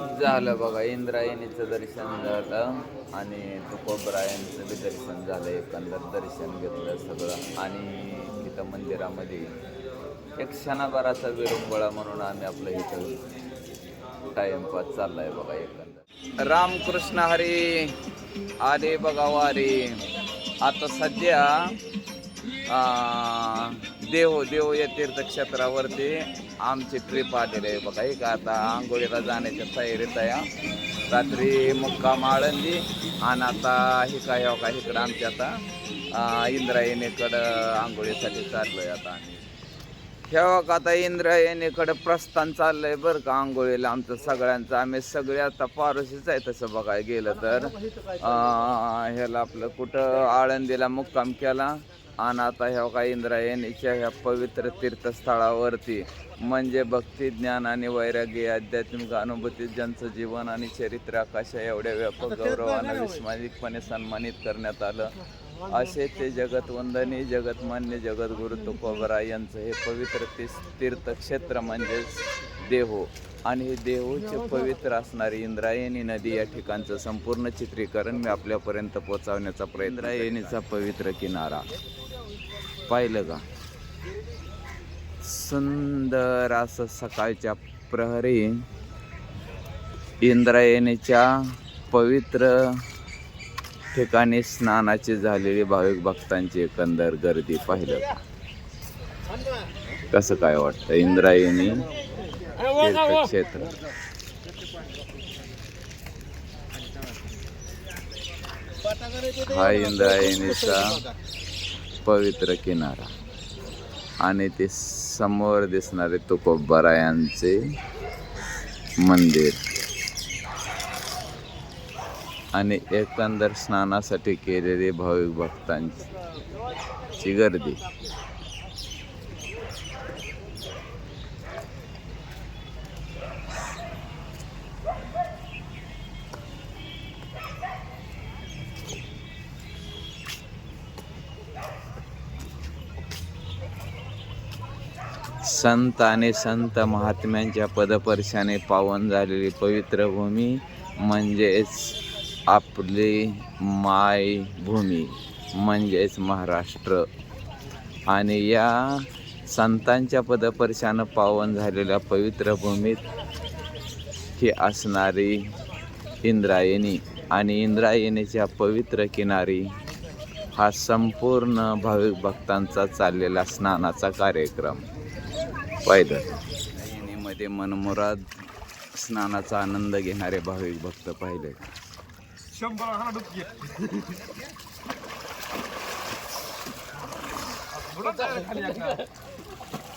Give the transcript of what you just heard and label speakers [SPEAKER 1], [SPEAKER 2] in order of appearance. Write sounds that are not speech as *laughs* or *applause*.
[SPEAKER 1] झालं बघा इंद्रायणीचं दर्शन झालं आणि तुकोबरायांचं बी दर्शन झालं एकंदर दर्शन घेतलं सगळं. आणि इथं मंदिरामध्ये एक क्षणाभराचा विरंगुळा म्हणून आम्ही आपलं इथं टाइमपास चाललाय बघा एकंदर. रामकृष्ण हरी अरे बघा वारे. आता सध्या आ, देव देव या तीर्थक्षेत्रावरती आमची ट्रिप आलेली आहे. बघा एक का आता आंघोळीला जाण्याच्या तयारीत आहे रात्री मुक्काम आळंदी आणि आता हे काय हो का इकडं आमच्या आता इंद्रायणीकडं आंघोळीसाठी चाललोय आता आम्ही. ठेवा हो का आता इंद्रायणीकडं प्रस्थान चाललंय बरं का आंघोळीला आमचं सगळ्यांचं. आम्ही सगळे आता पारोशीच आहे तसं बघायला गेलं तर. ह्याला आपलं कुठं आळंदीला मुक्काम केला. आणि आता ह्या का इंद्रायणीच्या ह्या पवित्र तीर्थस्थळावरती. म्हणजे भक्ती ज्ञान आणि वैराग्य आध्यात्मिक अनुभूती ज्यांचं जीवन आणि चरित्र आकाशा एवढ्या व्यापक गौरवानं विस्मरणिकपणे सन्मानित करण्यात आलं. असे ते जगतवंदनी जगतमान्य जगद्गुरु तुकोबरा यांचं हे पवित्र तीस- तीर्थक्षेत्र म्हणजेच देहो आणि हे देहूचे पवित्र असणारी इंद्रायणी नदी या ठिकाणचं संपूर्ण चित्रीकरण मी आपल्यापर्यंत पोहोचवण्याचा प्रयत्न इंद्रायणीचा पवित्र किनारा. पाहिलं का? सुंदर असं सकाळच्या प्रहरी इंद्रायणीच्या पवित्र ठिकाणी स्नानाची झालेली भाविक भक्तांची एकंदर गर्दी पाहिलं कसं काय वाटतं? इंद्रायणी तीर्थक्षेत्र हा इंद्रायणीचा पवित्र किनारा आणि ते समोर दिसणारे तुकोबरायांचे मंदिर. आणि एकंदर स्नानासाठी केलेली भाविक भक्तांची गर्दी. संत आणि संत महात्म्यांच्या पदपर्शाने पावन झालेली पवित्र भूमी म्हणजेच आपली मायभूमी म्हणजेच महाराष्ट्र. आणि या संतांच्या पदपर्शानं पावन झालेल्या पवित्र भूमीत ही असणारी इंद्रायणी. आणि इंद्रायणीच्या पवित्र किनारी हा संपूर्ण भाविक भक्तांचा चाललेला स्नानाचा कार्यक्रम. पाहिलं मनमुराद स्नानाचा आनंद घेणारे भाविक भक्त पाहिले.
[SPEAKER 2] शंभर *laughs*